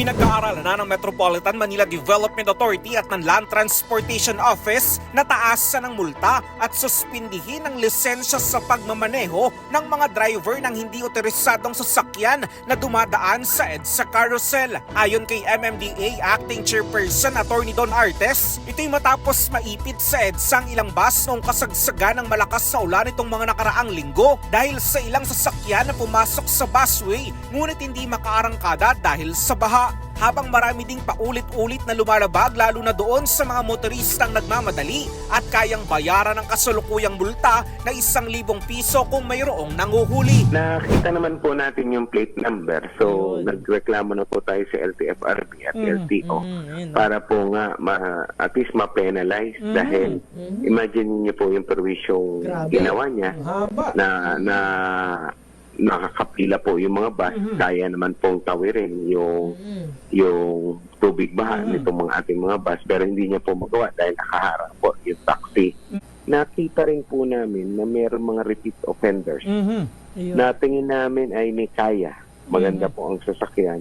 Pinag-aaralan na ng Metropolitan Manila Development Authority at ng Land Transportation Office na taasan ng multa at suspindihin ang lisensya sa pagmamaneho ng mga driver ng hindi otorisadong sasakyan na dumadaan sa EDSA Carousel. Ayon kay MMDA Acting Chairperson Attorney Don Artes, ito'y matapos maipit sa EDSA ang ilang bus noong kasagsagan ng malakas na ulan itong mga nakaraang linggo dahil sa ilang sasakyan na pumasok sa busway ngunit hindi makaarangkada dahil sa baha. Habang marami ding paulit-ulit na lumalabag lalo na doon sa mga motoristang nagmamadali at kayang bayaran ng kasulukuyang multa na isang libong piso kung mayroong nanguhuli. Nakita naman po natin yung plate number. So, Ayun. nagreklamo na po tayo sa LTFRB at Mm, LTO mm, yun. para po nga ma, at least ma-penalize Mm, dahil mm. imagine niyo po yung perwisyong ginawa niya haba. na na nakakapila po yung mga bus, Mhm. kaya naman pong tawirin yung Mm. yung tubig baha Mhm. nitong mga ating mga bus pero hindi niya po magawa dahil nakaharap po yung taxi. Nakita rin po namin na mayroong mga repeat offenders Mhm. Ayun. na tingin namin ay may kaya. Maganda Mhm. po ang sasakyan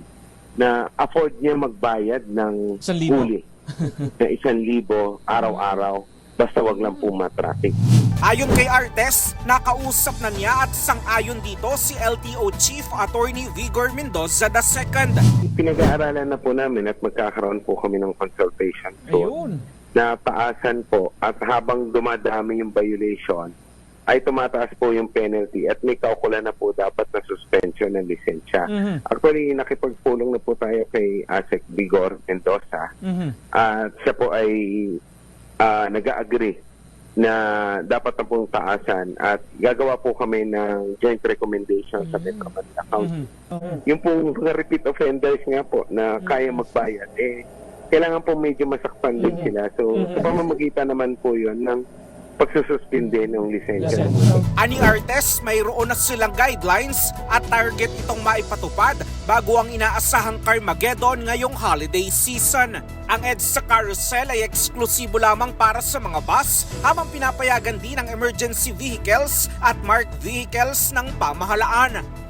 na afford niya magbayad ng huli na isang libo araw-araw basta wag lang po matraffic. Ayon kay Artes, nakausap na niya at sang-ayon dito si LTO Chief Attorney Vigor Mendoza II. Pinag-aaralan na po namin at magkakaroon po kami ng consultation soon Ayun. na taasan po at habang dumadami yung violation ay tumataas po yung penalty at may kaukulan na po dapat na suspension ng lisensya. Mhm. Actually, nakipagpulong na po tayo kay ASEC Vigor Mendoza Mhm. at siya po ay ah, nag-agree na dapat na pong taasan at gagawa po kami ng joint recommendation sa Metro Manila. Oo. Yung pong mga repeat offenders nga po na kaya magbayad, eh, kailangan po medyo masaktan din Mhm. sila. So, sa pamamagitan naman po yun ng pagsususpinde ng lisensya. Ani Artes, mayroon na silang guidelines at target itong maipatupad bago ang inaasahang Carmageddon ngayong holiday season. Ang EDSA Carousel ay eksklusibo lamang para sa mga bus habang pinapayagan din ang emergency vehicles at marked vehicles ng pamahalaan.